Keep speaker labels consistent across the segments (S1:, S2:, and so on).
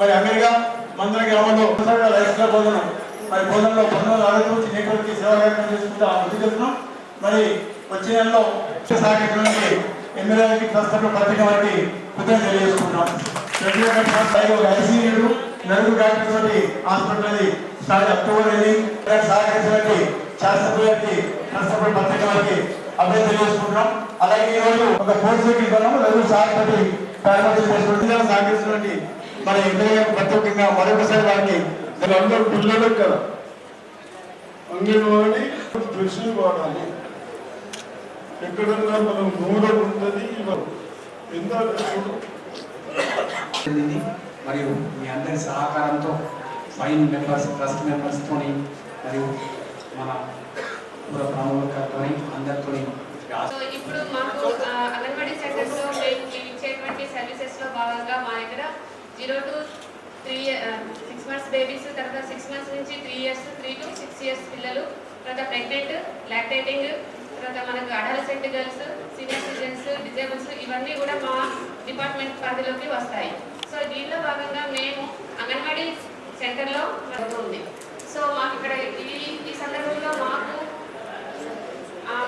S1: మరి అమెరికా మందర గ్రామంలో rice club భోజనం మరి భోజనంలో పంతొమ్మిది ఆరోగ్యం చిన్నటువంటి సేవా కార్యక్రమం చేసుకుంటూ అభివృద్ధి చేస్తున్నాం మరి వచ్చే నెలలో సహకరించినటువంటి ఎమ్మెల్యేలకి ప్రస్తుతం పత్రిక వారికి కృతజ్ఞత తెలియజేసుకుంటున్నాం ఐసీయూలు నలుగురు డాక్టర్స్ హాస్పిటల్ అది స్టార్ట్ అక్టోబర్ వెళ్ళి సహకరించడానికి శాస్త్రపతి ప్రస్తుతం పత్రిక వారికి అభ్యర్థి తెలియజేసుకుంటున్నాం. అలాగే ఈరోజు ఒక కోర్సు ఇవ్వడం నలుగురు సహకరి ప్రారంభం చేసినటువంటి సహకరించినటువంటి మన ఎమ్మెల్యే ప్రత్యేకంగా మరొకసారి వారికి
S2: అందరూ పిల్లలు కదా అంగన్వాడి డ్రెస్సులు వాడాలి. ఎక్కడన్నా మనం నూనె ఉంటుంది
S3: మరియు మీ అందరి సహకారంతో ఫైన్ మెంబర్స్ ట్రస్ట్ మెంబర్స్తోని మరియు మన పుర అందరితో
S4: ఇప్పుడు మాకు అంగన్వాడీ సెంటర్స్లో మేము ఇచ్చేటువంటి సర్వీసెస్లో భాగంగా మా దగ్గర zero to three six months babies తర్వాత సిక్స్ మంత్స్ నుంచి three years three to six years పిల్లలు తర్వాత ప్రెగ్నెంట్ లాక్టేటింగ్ తర్వాత మనకు adolescent girls senior citizens disables ఇవన్నీ కూడా మా డిపార్ట్మెంట్ పరిధిలోకి వస్తాయి. సో దీనిలో భాగంగా మేము అంగన్వాడీ సెంటర్లో ఉంది సో మాకు ఇక్కడ ఈ ఈ సందర్భంలో మాకు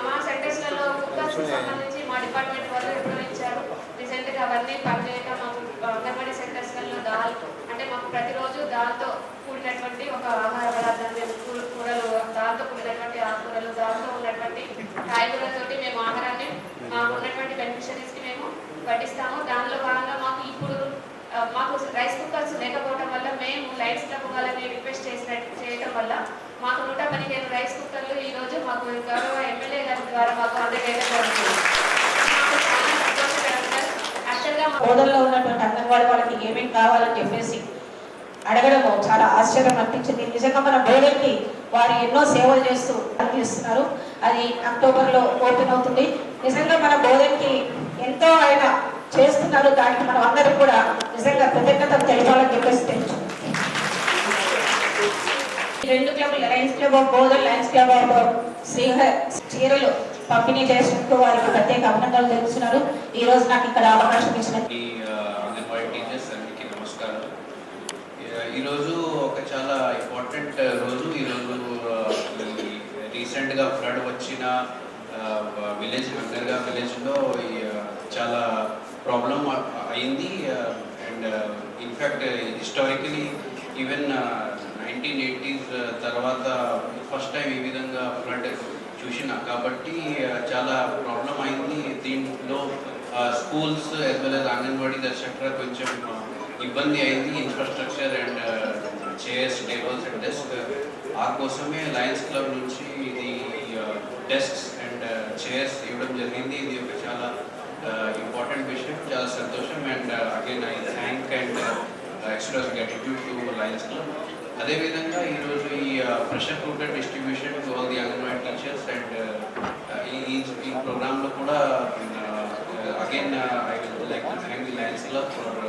S4: మా సెంటర్స్లలో కుక్కర్స్కి సంబంధించి మా డిపార్ట్మెంట్ వాళ్ళు ఎప్పుడో ఇచ్చారు రీసెంట్గా అవన్నీ పనిచేయక మాకు అంగన్వాడీ సెంటర్స్లలో దాల్ అంటే మాకు ప్రతిరోజు దాల్తో కూడినటువంటి ఒక ఆహార పదార్థాన్ని కూ- కూరలు దాల్తో కూడినటువంటి ఆకుకూరలు దాల్తో ఉన్నటువంటి కాయగూరలతోటి మేము ఆహారాన్ని మాకు ఉన్నటువంటి బెనిఫిషరీస్కి మేము పట్టిస్తాము దానిలో భాగంగా మాకు ఇప్పుడు మాకు రైస్ కుక్కర్స్ లేకపోవడం వల్ల మేము లైట్స్ తప్పుకోవాలని వాళ్ళని రిక్వెస్ట్ చేసిన చేయడం వల్ల మాకు నూట పదిహేను రైస్ కుక్కర్లు ఈరోజు మాకు గౌరవ ఎమ్మెల్యే గారి ద్వారా మాకు అందజేయడం జరుగుతుంది మాకు చాలా సంతోషకరం సార్ యాక్చువల్గా
S5: ఉన్నటువంటి అంగన్వాడీ వాళ్ళకి ఏమేమి కావాలని చెప్పేసి అడగడం చాలా ఆశ్చర్యం అనిపించింది. నిజంగా మన బోర్డర్కి వారు ఎన్నో సేవలు చేస్తూ అందిస్తున్నారు అది అక్టోబర్లో ఓపెన్ అవుతుంది. నిజంగా మన బోధనకి ఎంతో ఆయన చేస్తున్నారు. దానికి మనం అందరం కూడా నిజంగా కృతజ్ఞతలు తెలిపాలని చెప్పేసి తెలుసు. రెండు క్లబ్లు Lions club of bother Lions club of శ్రీహ చీరలు పంపిణీ చేసినందుకు వారికి ప్రత్యేక అభినందనలు తెలుస్తున్నారు ఈ రోజు నాకు ఇక్కడ అవకాశం ఇచ్చిన
S6: ఈ నమస్కారం. ఈ- ఈరోజు ఒక చాలా ఇంపార్టెంట్ రోజు. ఈరోజు రీసెంట్గా ఫ్లడ్ వచ్చిన విలేజ్ హంగర్గా విలేజ్లో చాలా ప్రాబ్లం అయింది. And in fact historically even nineteen eighties uh, తర్వాత ఫస్ట్ టైం ఈ విధంగా ఫ్లడ్ చూసిన. కాబట్టి చాలా ప్రాబ్లం అయింది. దీంట్లో schools as well as anganwadis etcetera కొంచెం ఇబ్బంది అయింది. Infrastructure and chairs tables and desk ఆ కోసమే లయన్స్ క్లబ్ నుంచి ఇది డెస్క్స్ అండ్ చైర్స్ ఇవ్వడం జరిగింది. ఇది ఒక చాలా ఇంపార్టెంట్ విషయం. చాలా సంతోషం. And again I thank and express gratitude to Lions Club అదేవిధంగా ఈరోజు ఈ pressure cooker distribution to all the anganwadi teachers and ఈ ఈ ప్రోగ్రాంలో కూడా again I will like to thank the Lions Club for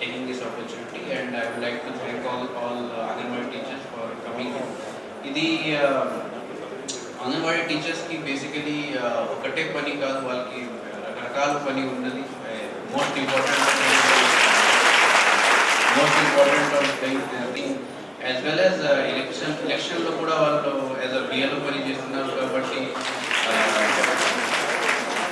S6: taking this opportunity and I would like to thank all all anganwadi teachers for coming ఇది uh, anganwadi టీచర్స్కి basically ఒకటే పని కాదు వాళ్ళకి రకరకాల పని ఉన్నది. Most important most important thing as well as election ఎలక్షన్లో కూడా వాళ్ళు యాజ్ అ బిఎల్ఓ పని చేస్తున్నారు కాబట్టి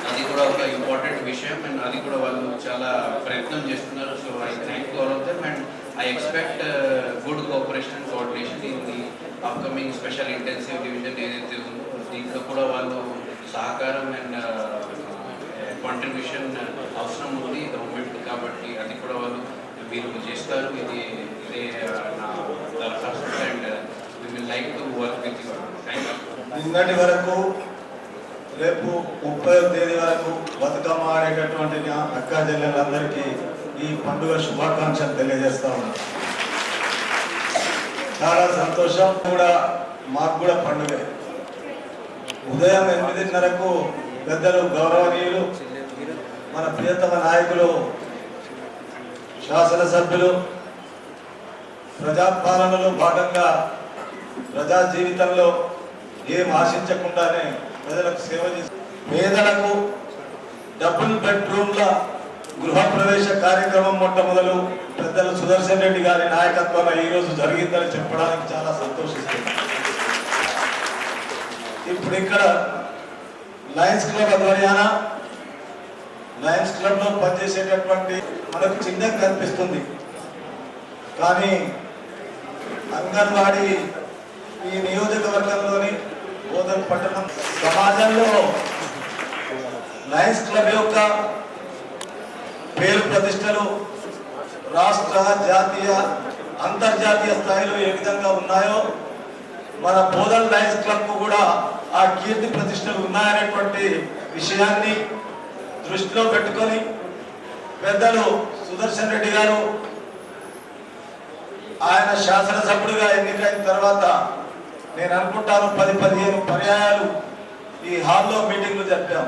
S6: అది కూడా ఒక ఇంపార్టెంట్ విషయం అండ్ అది కూడా వాళ్ళు చాలా ప్రయత్నం చేస్తున్నారు. So I thank all of them and I expect good cooperation and coordination in the upcoming special intensive division ఏదైతే ఉందో దీంట్లో కూడా వాళ్ళు సహకారం అండ్ కాంట్రిబ్యూషన్ uh, uh, అవసరం ఉంది. గవర్నమెంట్ కాబట్టి అది కూడా వాళ్ళు మీరు చేస్తారు ఇది ఇదే uh, నా దరఖాస్తు and we will like to work with you thank you
S1: నిన్నటి వరకు రేపు ముప్పై తేదీ వరకు బతుకమ్మ ఆడేటటువంటి అక్క చెల్లెలందరికీ ఈ పండుగ శుభాకాంక్షలు తెలియజేస్తా ఉన్నాను చాలా సంతోషం కూడా మాకు కూడా పండుగ. ఉదయం ఎనిమిదిన్నరకు పెద్దలు గౌరవనీయులు మన ప్రియతమ నాయకులు శాసనసభ్యులు ప్రజాపాలనలో భాగంగా ప్రజా జీవితంలో ఏం ఆశించకుండానే ప్రజలకు సేవ చేసి పేదలకు డబుల్ బెడ్రూమ్ల గృహప్రవేశ కార్యక్రమం మొట్టమొదలు పెద్దలు సుదర్శన్ రెడ్డి గారి నాయకత్వంలో ఈరోజు జరిగిందని చెప్పడానికి చాలా సంతోషిస్తుంది. ఇప్పుడు ఇక్కడ లయన్స్ క్లబ్ ఆధ్వర్యాన లయన్స్ క్లబ్లో పనిచేసేటటువంటి మనకు చిన్నగా కనిపిస్తుంది. కానీ అంగన్వాడీ ఈ నియోజకవర్గంలోని బోధన పట్టణం సమాజంలో లయన్స్ క్లబ్ యొక్క పేరు ప్రతిష్టలు రాష్ట్ర జాతీయ అంతర్జాతీయ స్థాయిలో ఏ విధంగా ఉన్నాయో మన బోధన్ లయన్స్ క్లబ్ కూడా ఆ కీర్తి ప్రతిష్టలు ఉన్నాయనేటువంటి విషయాన్ని దృష్టిలో పెట్టుకొని పెద్దలు సుదర్శన్ రెడ్డి గారు ఆయన శాసనసభ్యుడిగా ఎన్నికైన తర్వాత నేను అనుకుంటాను పది పదిహేను పర్యాయాలు ఈ హాల్లో మీటింగ్లు జరిపాం.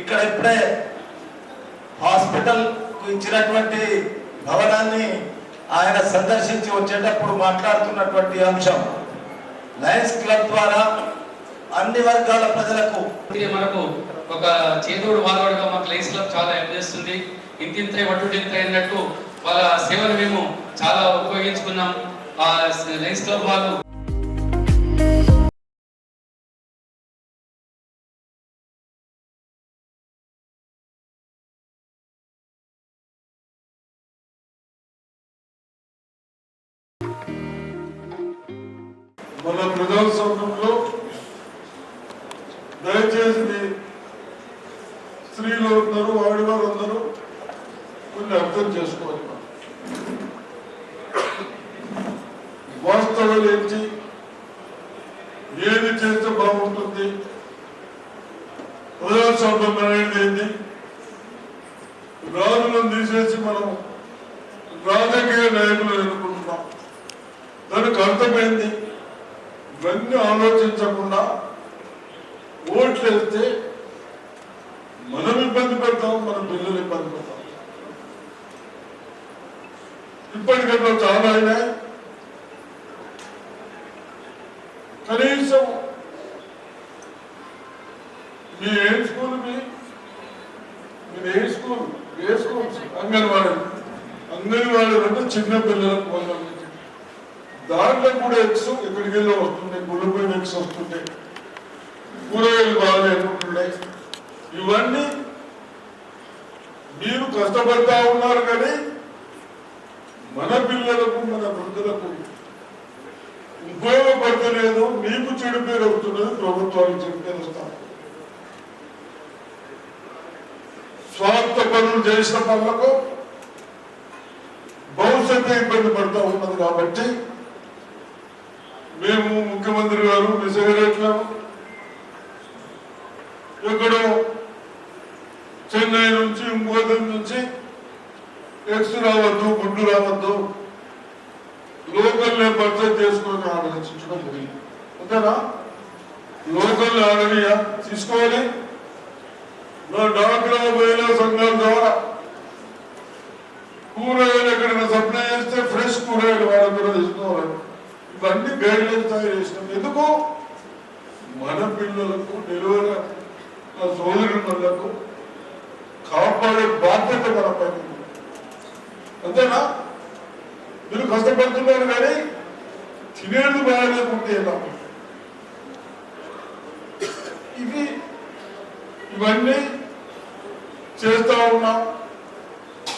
S1: ఇక్కడ ఇప్పుడే హాస్పిటల్ ఇచ్చినటువంటి భవనాన్ని ఆయన సందర్శించి వచ్చేటప్పుడు మాట్లాడుతున్నటువంటి అంశం. లయన్స్ క్లబ్ ద్వారా అన్ని వర్గాల ప్రజలకు
S7: మనకు ఒక చేదోడు వాదోడుగా మాకు లైన్స్ క్లబ్ చాలా హెల్ప్ చేస్తుంది. ఇంతింత వడ్డు ఇంత అయినట్టు వాళ్ళ సేవలు మేము చాలా ఉపయోగించుకున్నాం. ఆ లైన్స్ క్లబ్ వాళ్ళు
S2: దానికి అర్థమైంది? ఇవన్నీ ఆలోచించకుండా ఓట్లు వెళ్తే మనం ఇబ్బంది పెడతాం మన పిల్లలు ఇబ్బంది పెడతాం. ఇప్పటికన్నా చాలా అయినాయి కనీసం మీ ఏ స్కూల్ మీ మీరు ఏ స్కూల్ ఏ స్కూల్ అంగన్వాడీ అంగన్వాడీ అంటే చిన్న పిల్లలకు వాళ్ళకి దాంట్లో కూడా ఎక్స్ ఎక్కడికి వెళ్ళి వస్తుండే గుళ్ళపోయిన ఎక్స్ వస్తుండే కూరగాయలు బాగా ఎన్నుకుంటున్నాయి ఇవన్నీ మీరు కష్టపడతా ఉన్నారు కానీ మన పిల్లలకు మన వృద్ధులకు ఉపయోగపడతలేదు మీకు చెడు పేరు అవుతున్నది ప్రభుత్వానికి చెడు పేరు వస్తాం స్వార్థ చేసిన పనులకు భవిష్యత్తు ఇబ్బంది పడుతూ ఉన్నది కాబట్టి మేము ముఖ్యమంత్రి గారు నిజంగా ఎక్కడో చెన్నై నుంచి ఇంకోటి నుంచి ఎక్స్ రావద్దు గుడ్డు రావద్దు లోకల్నే పర్చేజ్ చేసుకొని ఆలోచించడం జరిగింది. అంతేనా? లోకల్ ఆర్డర్ తీసుకోవాలి. డాక్రా మహిళా సంఘాల ద్వారా కూరగాయలు ఎక్కడైనా సప్లై చేస్తే ఫ్రెష్ కూరగాయలు వాళ్ళ కూడా తీసుకోవాలి ఇవన్నీ గైడ్ లైన్స్ తయారు చేసినాం. ఎందుకు? మన పిల్లలకు డెలివరీ నా సోదరులకు కాపాడే బాధ్యత మన పైన అంతేనా? మీరు కష్టపడుతున్నారు కానీ తినేది బాగాలేకుంటే ఎలా ఇవి ఇవన్నీ చేస్తా ఉన్నాం.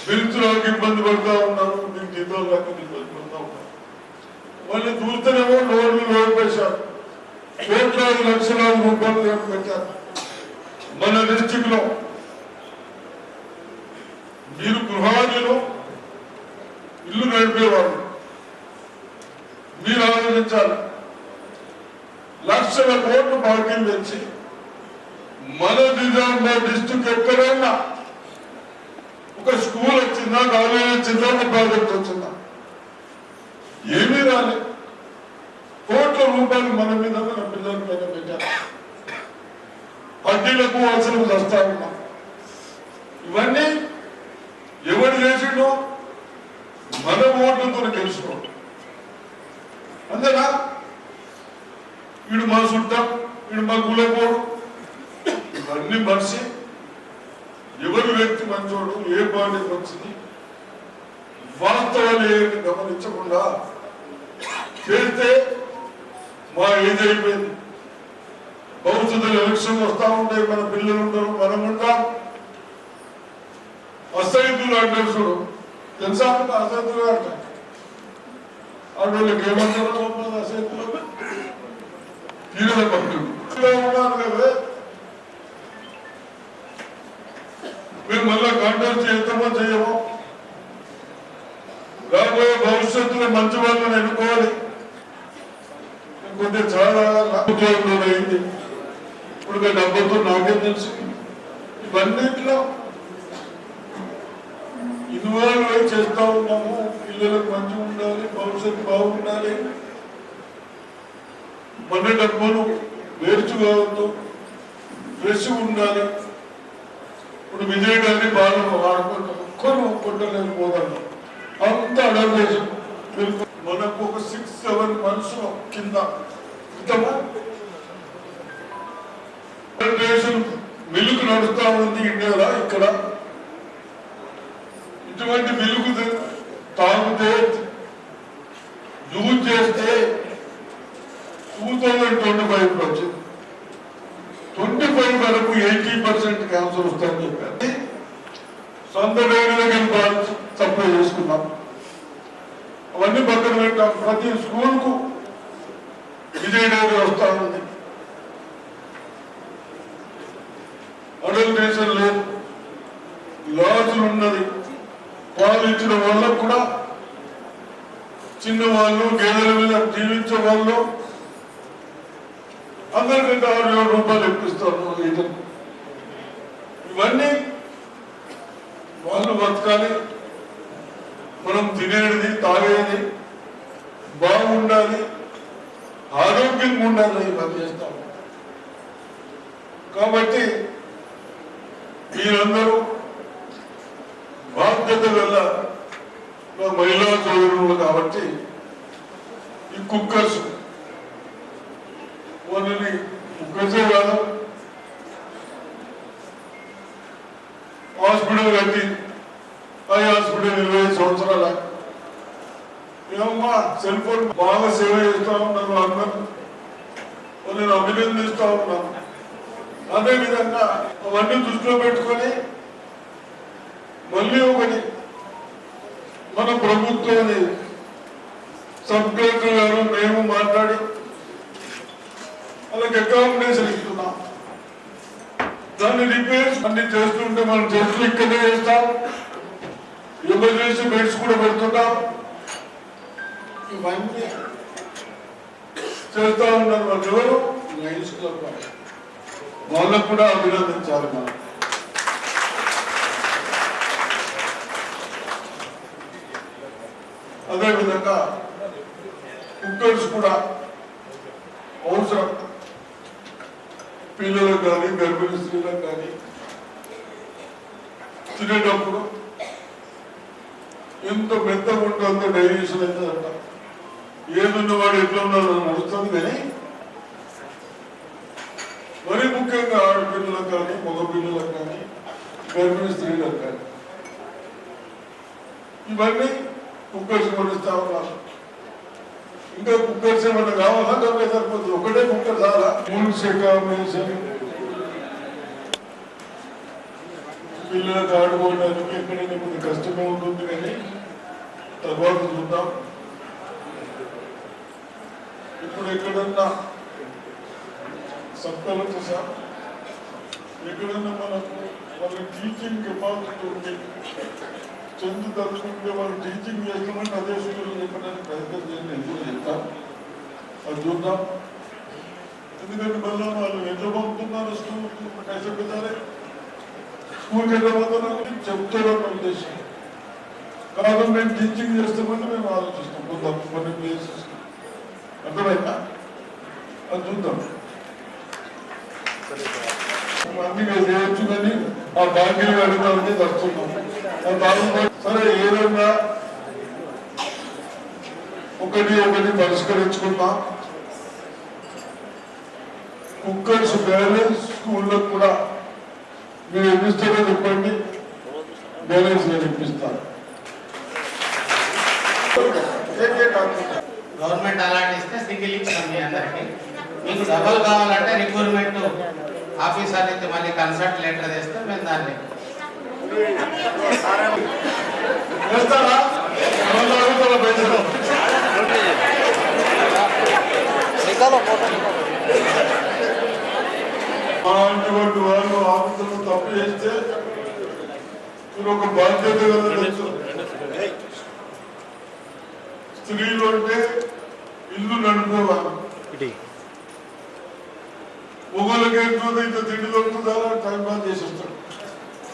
S2: బిల్చులకు ఇబ్బంది పడతా ఉన్నాము మీకు జీతాలకు ఇబ్బంది పడతా ఉన్నాం. మళ్ళీ చూస్తేనేమో లోన్లు లోన్ పెట్టారు కోట్లాది లక్షలాది రూపాయలు లోన్ పెట్టారు మన డిస్టిక్లో మీరు గృహాలు ఇల్లు నడిపేవాళ్ళు. మీరు ఆలోచించాలి. లక్షల కోట్లు బాకీలు తెచ్చి మన నిజామాబాద్ డిస్టిక్ ఎక్కడైనా ఒక స్కూల్ వచ్చిందా కాలేజ్ వచ్చిందా ఒక ప్రాజెక్ట్ వచ్చిందా? ఏమీ రాలే. కోట్ల రూపాయలు మన మీద మన పిల్లల మీద పెట్టారు. వడ్డీలకు అవసరం వస్తా ఉన్నాం. ఇవన్నీ ఎవరు చేసిండో మన ఓట్లతో గెలుచుకో అంతేనా? వీడు మా చుట్టం వీడు మా కూలకోడు ఇవన్నీ మనిషి ఎవరు వ్యక్తి మంచోడు ఏ పార్టీ మంచిది వాస్తవాలు ఏమి గమనించకుండా చేస్తే మా ఏదైపోయింది. భవిష్యత్తులో ఎలక్షన్ వస్తా ఉంటాయి మన పిల్లలు ఉంటారు మనం ఉంటాం. అసైతులు అంటారు చూడు. తెలుసా అసైతులు అంటారు వాళ్ళకి ఏమంటారో అసైతులు తీరద భక్తులు ఉన్నారు కదా. మీరు మళ్ళా కాంటాక్ట్ చేస్తామో చేయమో. రాబోయే భవిష్యత్తులో మంచి వాళ్ళని ఎన్నుకోవాలి. కొద్దిగా చాలా ఉద్యోగంలో అయింది. ఇప్పుడు డబ్బులతో నాకేం తెలుసు. ఇవన్నిట్లో ఇన్వాల్వ్ అయి చేస్తా ఉన్నాము. పిల్లలకు మంచిగా ఉండాలి భవిష్యత్తు బాగుండాలి. మన డబ్బులు వేర్చు కావద్దు. ఫ్రెష్ ఉండాలి. ఇప్పుడు విజయ్ గారిని బాగా వాడుకుంటాం ఒక్కరు కొట్టలేని పోదాం అంత అడగలేదు మనకు ఒక సిక్స్ సెవెన్ మంత్స్ కింద. క్రితము వెలుగు నడుస్తా ఉంది ఇండియాలో ఇక్కడ. ఇటువంటి వెలుగు తాగితే యూజ్ చేస్తే టూ థౌజండ్ ట్వంటీ ఫైవ్ వచ్చింది. ట్వంటీ ఫైవ్ వరకు ఎయిటీ పర్సెంట్ క్యాన్సర్ వస్తాయని చెప్పారు. సొంత వేగులకి సప్లై చేసుకున్నాం. అవన్నీ పక్కన పెట్టాం. ప్రతి స్కూల్కు విజయ డైరీ వస్తా ఉంది. అడల్టేషన్ లేదు. లాజులు ఉన్నది. పాలు ఇచ్చిన వాళ్ళకు కూడా చిన్న వాళ్ళు గేదెల మీద జీవించే వాళ్ళు అందరికీ ఆరు ఏడు రూపాయలు ఇప్పిస్తాను లీటర్ ఇవన్నీ వాళ్ళు బతకాలి. మనం తినేది తాగేది బాగుండాలి ఆరోగ్యంగా ఉండాలి పని చేస్తాం. కాబట్టి మీరందరూ బాధ్యత గల మహిళా సోదరులు కాబట్టి ఈ కుక్కర్స్ వాళ్ళని ముగ్గురు కాదు హాస్పిటల్ కట్టి ఆ హాస్పిటల్ ఇరవై సంవత్సరాల. ఏమమ్మా సెల్ ఫోన్ బాగా సేవ చేస్తా ఉన్నారు అందరూ. వాళ్ళని అభినందిస్తా ఉన్నాను అదేవిధంగా అవన్నీ దృష్టిలో పెట్టుకొని మళ్ళీ ఒకటి మన ప్రభుత్వాన్ని సబ్ కలెక్టర్ గారు మేము మాట్లాడి వాళ్ళకి అకామిడేషన్ ఇస్తున్నాం దాన్ని రిపేర్స్ అన్ని చేస్తుంటే మనం చేస్తూ ఇక్కడే చేస్తాం. ఎమర్జెన్సీ బెడ్స్ కూడా పెడుతుంటాం ఇవన్నీ చేస్తా ఉన్నారు వాళ్ళు. ఎవరు లయన్స్ క్లబ్ వాళ్ళకు కూడా అభినందించాలి మనం. అదేవిధంగా కుక్కర్స్ కూడా అవసరం. పిల్లలు కానీ గర్భిణీ స్త్రీలకు కానీ తినేటప్పుడు ఎంత మెత్తగా ఉంటే అంత డైజెషన్ అవుతుందంట. ఏదున్నవాడు ఎట్లా ఉన్నాడో నడుస్తుంది కానీ మరి ముఖ్యంగా ఆడపిల్లలకు కానీ మగపిల్లలకు కానీ గర్భిణీ స్త్రీలకు కానీ ఇవన్నీ కుక్కర్స్ కొనిస్తా ఉన్నారు ఇంకా కుక్కర్స్ ఏమన్నా కావాలా డబ్బే సరిపోతుంది. ఒకటే కుక్కర్ చాలా మూడు పిల్లలకు ఆడుకోవడానికి ఎక్కడైనా కొంచెం కష్టమే ఉంటుంది కానీ తర్వాత చూద్దాం. ఇప్పుడు ఎక్కడన్నా సబ్ కలెక్టర్ సార్? ఎక్కడన్నా మనకు వాళ్ళ టీచింగ్ కెపాసిటీ ఉంది చందు తలుచుకుంటే వాళ్ళు టీచింగ్ చేస్తామంటే అదే స్కూల్ చెప్పడానికి ప్రయత్నం చేయండి నేను కూడా చెప్తాను అది చూద్దాం ఎందుకంటే మళ్ళీ వాళ్ళు ఎట్లా పంపుతున్నారు స్కూల్ కైసే పిల్లలే స్కూల్కి ఎట్లా పోతున్నారు చెప్తారన్న ఉద్దేశం కాదు మేము టీచింగ్ చేస్తామని మేము ఆలోచిస్తాం కొంత కొన్ని ప్లేసెస్ అర్థమైందా అది చూద్దాం అన్ని మేము చేయొచ్చు కానీ ఆ బాకీలు అడుగుతామని తడుతున్నాం ఆ బాగా సరే ఏదన్నా ఒకటి ఒకటి పరిష్కరించుకుందాం. కుక్కర్స్ బ్యాలెన్స్ స్కూళ్ళకు కూడా మీరు ఇప్పిస్తారో చెప్పండి. బ్యాలెన్స్ నేను ఇప్పిస్తాను
S8: గవర్నమెంట్ అలాట్ ఇస్తే సింగిల్ ఇచ్చాం మీ అందరికి. మీకు డబల్ కావాలంటే రిక్రూట్మెంట్ ఆఫీసర్ అయితే మళ్ళీ కన్సల్ట్ లెటర్ తెస్తే మేము దాన్ని
S2: చేస్తారా వాళ్ళు ఆఫీసులు తప్పు చేస్తే మీరు ఒక బాధ్యత స్త్రీలు అంటే ఇల్లు నడిపేవారు మొగలకి ఎంతో ఇంత తిండి దొరుకుతుందా? టైం పాస్ చేసేస్తాడు.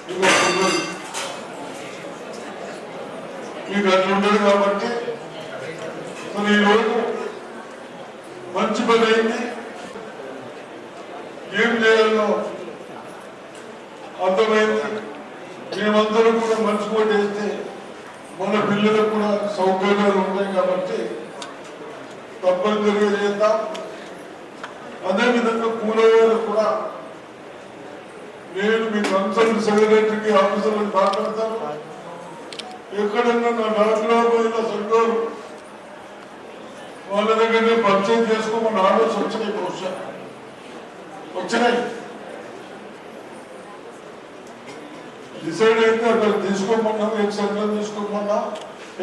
S2: మీకు ఒక మీకు అట్లా ఉండదు కాబట్టి మరి ఈరోజు మంచి పని అయింది. ఏం చేయాలో అర్థమైంది. మేమందరం కూడా మంచి పోటీ వేస్తే మన పిల్లలకు కూడా సౌకర్యాలు ఉంటాయి కాబట్టి తప్పనిసరిగా చేద్దాం. అదేవిధంగా కూలవేలు కూడా నేను మీ కన్సల్ట్ సెక్రటరీకి ఆఫీసర్లకు మాట్లాడతాను. ఎక్కడన్నా నా డాక్టర్ పోయిన సంఘం వాళ్ళ దగ్గరనే పరిచయం చేసుకోమని ఆలోచన వచ్చినాయి బహుశా. వచ్చినాయి. డిసైడ్ అయితే అక్కడ తీసుకోమన్నాం ఎక్సైజ్ తీసుకోమన్నా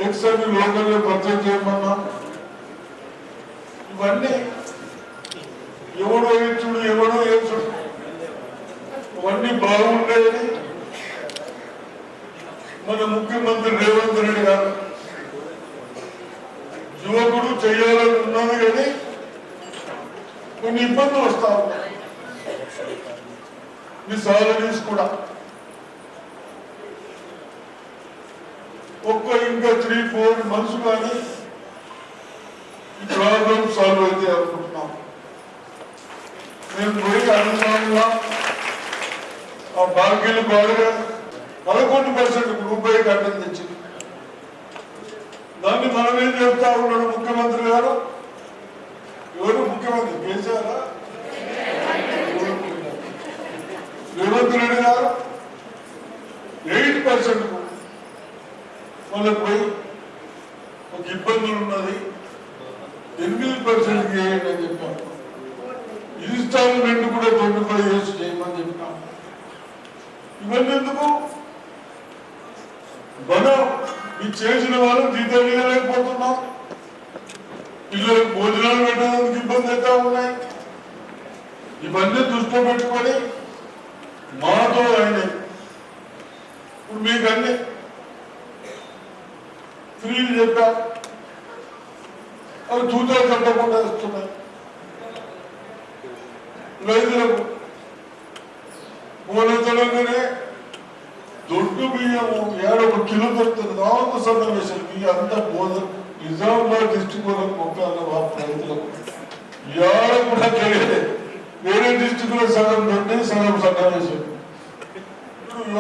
S2: ఎక్సైజ్ లోకల్లో పరిచయం చేయమన్నా. ఇవన్నీ ఎవడో ఇచ్చుడు ఎవడో ఏచుడు అన్ని బాగుండేది. మన ముఖ్యమంత్రి రేవంత్ రెడ్డి గారు. యువకుడు చేయాలని కానీ కొన్ని ఇబ్బందులు వస్తా ఉన్నాయి. మీ సాలరీస్ కూడా. ఒక్క ఇంకా త్రీ ఫోర్ మంత్స్ కానీ ఈ ప్రాబ్లం సాల్వ్ అయితే అనుకుంటున్నాం. మేము పోయి అనుమానంగా ఆ బాకీలు బాగా పదకొండు పర్సెంట్ రూపాయి కట్టం తెచ్చింది. దాన్ని మనం ఏం చెప్తా ఉన్నాడు ముఖ్యమంత్రి గారు? ఎవరు ముఖ్యమంత్రి? కేసీఆర్? రేవంత్ రెడ్డి గారు? ఎయిట్ పర్సెంట్ వాళ్ళకి పోయి ఒక ఇబ్బందులు ఉన్నది. ఎనిమిది పర్సెంట్ చేయండి అని చెప్పాను ఇన్స్టాల్మెంట్ కూడా ట్వంటీ ఫైవ్ ఇయర్స్ చేయమని చెప్పినాం ఇవన్నీ మనం ఈ చేసిన వాళ్ళు జీతం ఇవ్వలేకపోతున్నాం. పిల్లలకు భోజనాలు పెట్టడానికి ఇబ్బంది అయితే ఉన్నాయి. ఇవన్నీ దృష్టిలో పెట్టుకొని మాతో ఆయన ఇప్పుడు మీకు అన్ని ఫ్రీలు చెప్పా. అవి తూచా కట్టకుండా ఇస్తున్నాయి. రైతులకు మూలతలంగానే దొడ్డు బియ్యము ఏడ కిలో దొరుకుతుంది నాలుగు సమావేశాలు బియ్యం అంతా బోధ నిజామాబాద్ డిస్టిక్ వాళ్ళకి మొక్కలు రైతులకు. ఏడ కూడా తెలియదు వేరే డిస్టిక్లో సగం దొడ్డి సగం సమావేశం.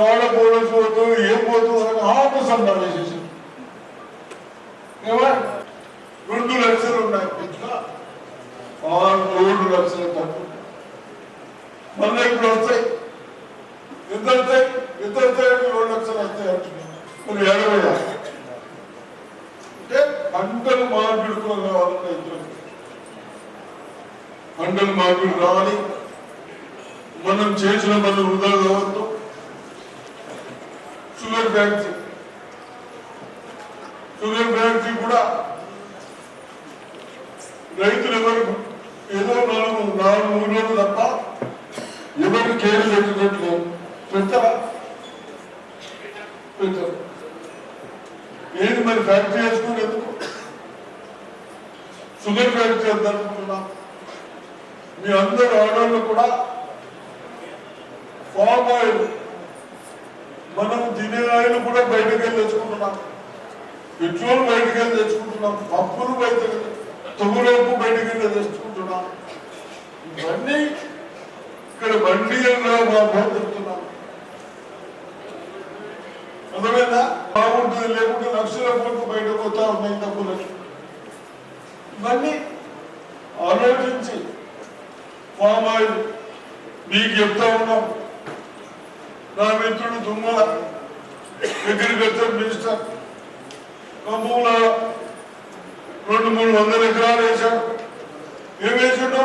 S2: ఏడ పోలీసు పోతుంది ఏం పోతుంది అని ఆపు సమావేశం. రెండు లక్షలు ఉన్నాయి ఇంకా ఆరు మూడు లక్షలు తక్కువ. మళ్ళీ ఇప్పుడు వస్తాయి. ఎంత వస్తాయి రెండు లక్షలు వస్తాయి అంటున్నాను మరి ఎనభై అంటే పంటలు మార్పిడి కూడా రైతులకు పంటలు మార్పిడి రావాలి. మనం చేసిన మన వృధా కావద్దు. షుగర్ ఫ్యాక్టరీ షుగర్ ఫ్యాక్టరీ కూడా రైతులు ఎవరు? ఏదో నాలుగు నాలుగు మూడు తప్ప ఎవరు కేర్ పెట్టినట్లేదు పెడతారా పెట్టారు ఏది మరి ఫ్యాక్టరీ వేసుకుని ఎందుకు? షుగర్ ఫ్యాక్టరీ వద్దనుకుంటున్నా మీ అందరు ఆర్డర్లు కూడా ఫామ్ ఆయిల్. మనం తినే ఆయిల్ కూడా బయటకు వెళ్ళి తెచ్చుకుంటున్నాం. పెట్రోల్ బయటకు వెళ్ళి తెచ్చుకుంటున్నాం. పప్పులు బయట తొగులోపు బయటకు వెళ్ళి తెచ్చుకుంటున్నాం. ఇవన్నీ ఇక్కడ బండి బాబు చెప్తున్నాం. అర్థమైందా బాగుంటుంది లేకుంటే లక్షల కోట్లు బయట పోతా ఉన్నాయి డబ్బులు ఇవన్నీ ఆలోచించి ఫామ్ ఆయిల్ మీకు చెప్తా ఉన్నాం. నా మిత్రుడు దుమ్మల అగ్రికల్చర్ మినిస్టర్. ఖమ్మంలో రెండు మూడు వందల ఎకరాలు వేశాడు. ఏం వేసాడు?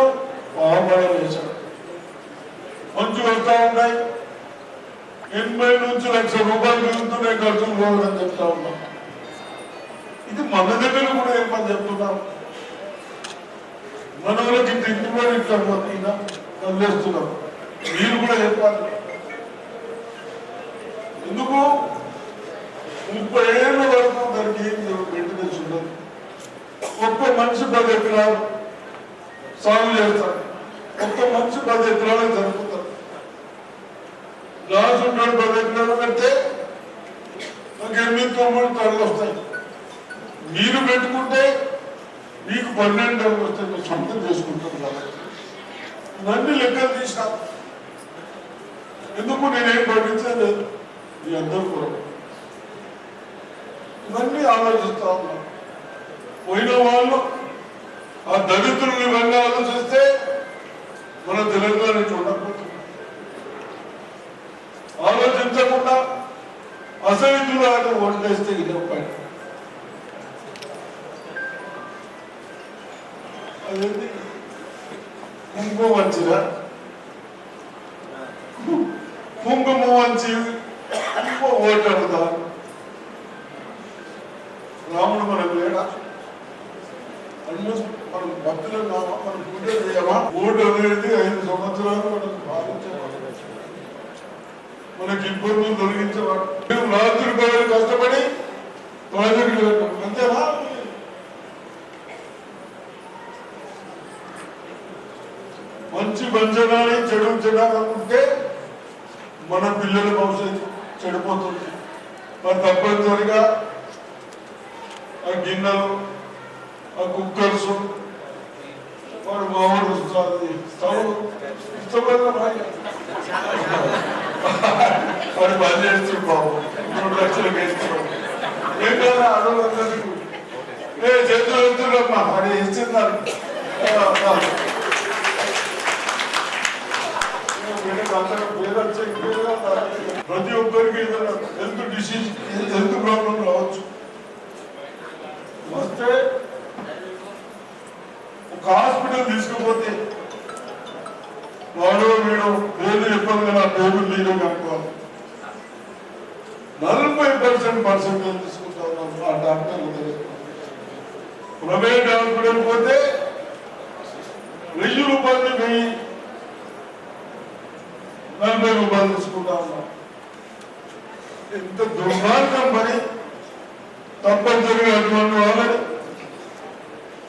S2: పాపడం వేశాడు. మంచు వస్తా ఉన్నాయి. ఎనభై నుంచి లక్ష రూపాయలు మిగులుతున్నాయి ఖర్చులు పోవడం చెప్తా ఉన్నాం. ఇది మన దగ్గర కూడా ఏమని చెప్తున్నాం మన వాళ్ళకి తిండి కూడా ఇట్లా వదిలేస్తున్నాం మీరు కూడా చెప్పాలి. ఎందుకు? ముప్పై ఏళ్ళ వరకు దానికి ఏం మెయింటెనెన్స్ ఉండదు ఒక్క మనిషి పది ఎకరాలు సాగు చేస్తాడు ఒక్క మనిషి పది ఎకరాలు జరుపుతారు రాజు ఉంటాడు పది ఎకరాలు కడితే నాకు ఎనిమిది తొమ్మిది టన్నులు వస్తాయి. మీరు పెట్టుకుంటే మీకు పన్నెండు టన్నులు వస్తాయి మీరు సొంతం చేసుకుంటారు కాబట్టి లెక్కలు తీసా ఎందుకు నేనేం పండించలేదు మీ అందరూ కూడా ఇవన్నీ ఆలోచిస్తా ఉన్నా. పోయిన వాళ్ళు ఆ దళితులను ఇవన్నీ ఆలోచిస్తే మన తెలంగాణ చూడకపోతున్నాం ఆలోచించకుండా అసహితులు ఆయన ఓట్లేస్తే ఇదే పైన అదేంటి కుంకుమ వంచిరా కుంకుమ వంచి ఇంకో ఓటు అడుగుతా రాముడు మనకు లేడా ఆల్మోస్ట్ మనం భక్తులు ఉన్నామా మనం పూజ చేయమా ఓటు అనేది ఐదు సంవత్సరాలు మనం భావించేవాడు మనకి ఇబ్బందులు తొలగించేవాడు మేము రాత్రి పగలు కష్టపడి ప్రాజెక్టులు పెట్టాం అంతేనా మంచి పంచనాన్ని చెడు చెడాలనుకుంటే మన పిల్లల భవిష్యత్తు చెడిపోతుంది. మరి తప్పనిసరిగా ఆ గిన్నెలు ఆ కుక్కర్స్ వాడు మామూలు స్టవ్ ఇష్టపడిన భార్య వాడు పని చేస్తుంది బాబు. మూడు లక్షలు వేస్తున్నాడు ఏం కదా అడవులందరికీ ఏ చేతులు వెళ్తున్నామ్మా అది ఇస్తున్నారు ప్రతి ఒక్కరికి హెల్త్ డిసీజ్ హెల్త్ ప్రాబ్లం రావచ్చు. వస్తే ఒక హాస్పిటల్ తీసుకుపోతే వాడో వీడు పేరు చెప్పదు కదా పేరు నీరు కనుక్కోవాలి నలభై పర్సెంట్ పర్సెంటేజ్ తీసుకుంటా ఉన్నాం ఆ డాక్టర్లు ప్రైవేట్ హాస్పిటల్ పోతే వెయ్యి రూపాయలు వెయ్యి దాన్ని మేము బంధించుకుంటా ఉన్నాం ఎంత దుర్మార్గం పని తప్పనిసరిగా అటువంటి వాళ్ళని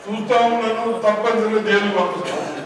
S2: చూస్తా ఉన్నాను తప్పనిసరిగా జైలు పంపిస్తాను.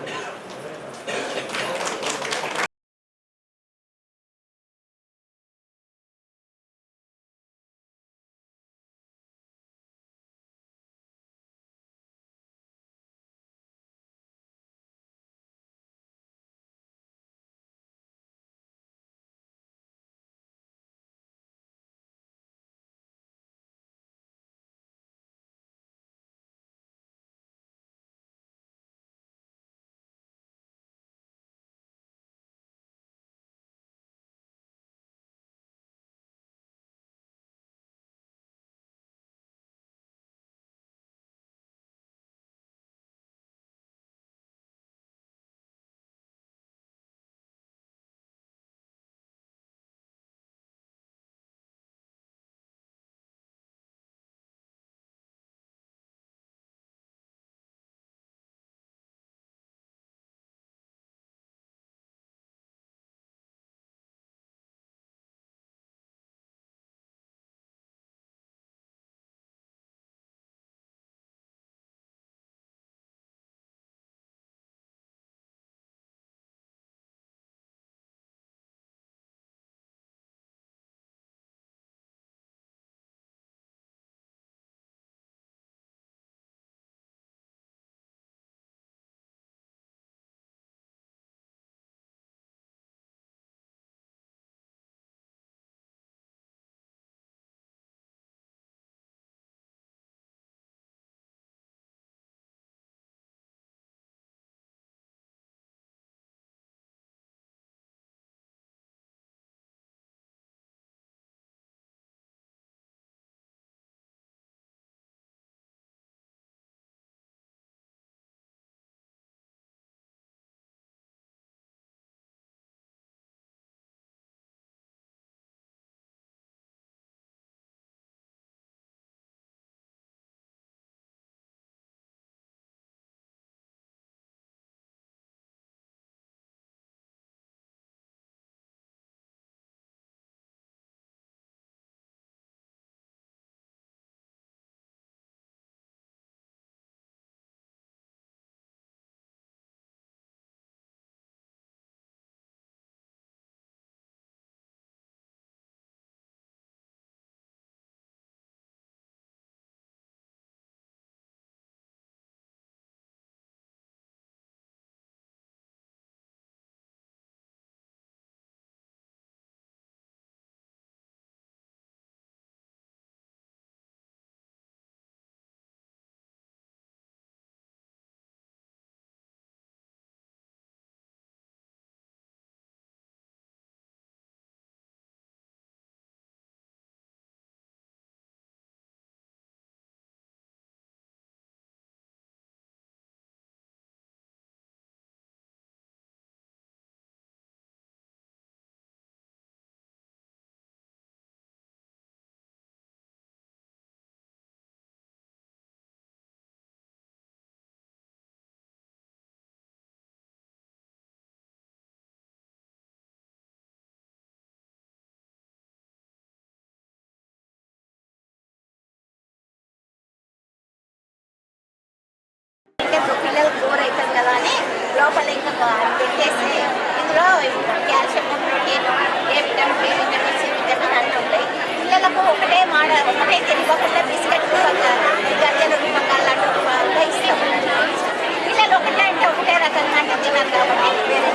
S9: పిల్లలకు బోర్ అవుతుంది కదా అని లోపల ఇంకా పెట్టేసి ఇందులో calcium protein A vitamin B vitamin C vitamin అన్నీ ఉంటాయి. పిల్లలకు ఒకటే మాడ ఒకటే తెలియకుండా బిస్కెట్ గజ్జల రూపంగా లడ్డు రూపంగా ఇస్తాం పిల్లలు ఒకటే అంటే ఒకటే రకంగా అంటే తిన్నారు కాబట్టి వేరే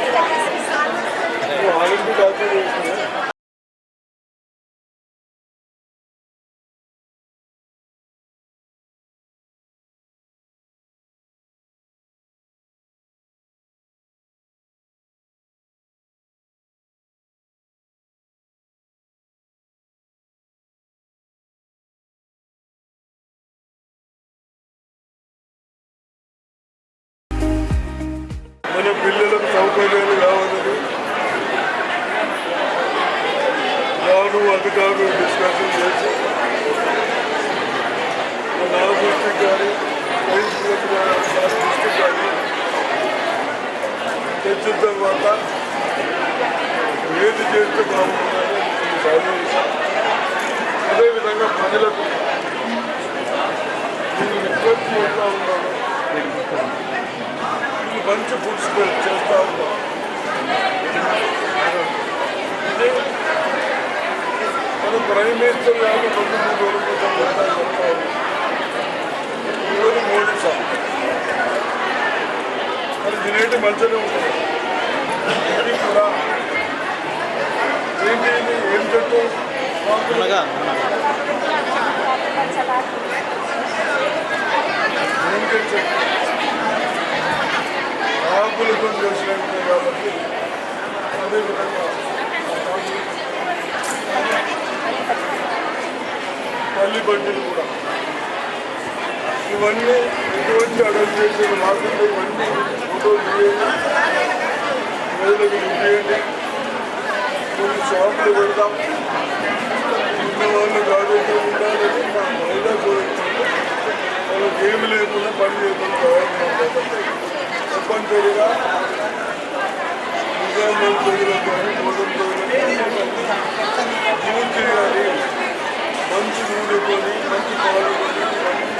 S9: తీసుకొస్తాం
S2: పిల్లలకు సౌకర్యాలు కావాలని నాడు అధికారులు డిస్కషన్ చేసి నా దృష్టి కానీ దృష్టి కానీ తెచ్చిన తర్వాత ఏది చేస్తే బాగుంటుందని అదేవిధంగా ప్రజలకు నేను రిక్వెస్ట్ చేస్తూ ఉన్నాను. ఈ మంచి ఫుడ్స్ చేస్తూ ఉన్నాం ఇది మన ప్రైమ్ మినిస్టర్ గారు రెండు మూడు రోజుల క్రితం చెప్తా చెప్తా ఉన్నారు. ఈరోజు మోడీ సార్. మరి తినేటి మంచిగా ఉంటుంది. ఇది కూడా ఏంటి ఏం చెట్టు ఏంటి చెట్టు ఆకులతో చేసినట్టు కాబట్టి అదేవిధంగా పల్లి బడ్డీలు కూడా. ఇవన్నీ ఎటువంటి అడలు చేసిన మార్కెట్లో ఇవన్నీ ఫోటోలు తీయండి. ప్రజలకు చూపించండి కొన్ని షాపులు పెడతాం ఉన్న వాళ్ళు ఉండాలని మా మహిళా కోరుతుంది వాళ్ళకి ఏమి లేకుండా పని చేయకుండా తప్పనిసరిగా నిజాం ప్రజలకు కానీ మోదం ప్రజలకు పూర్తి చేయాలి. మంచి మూడుతో మంచి పాలు మంచి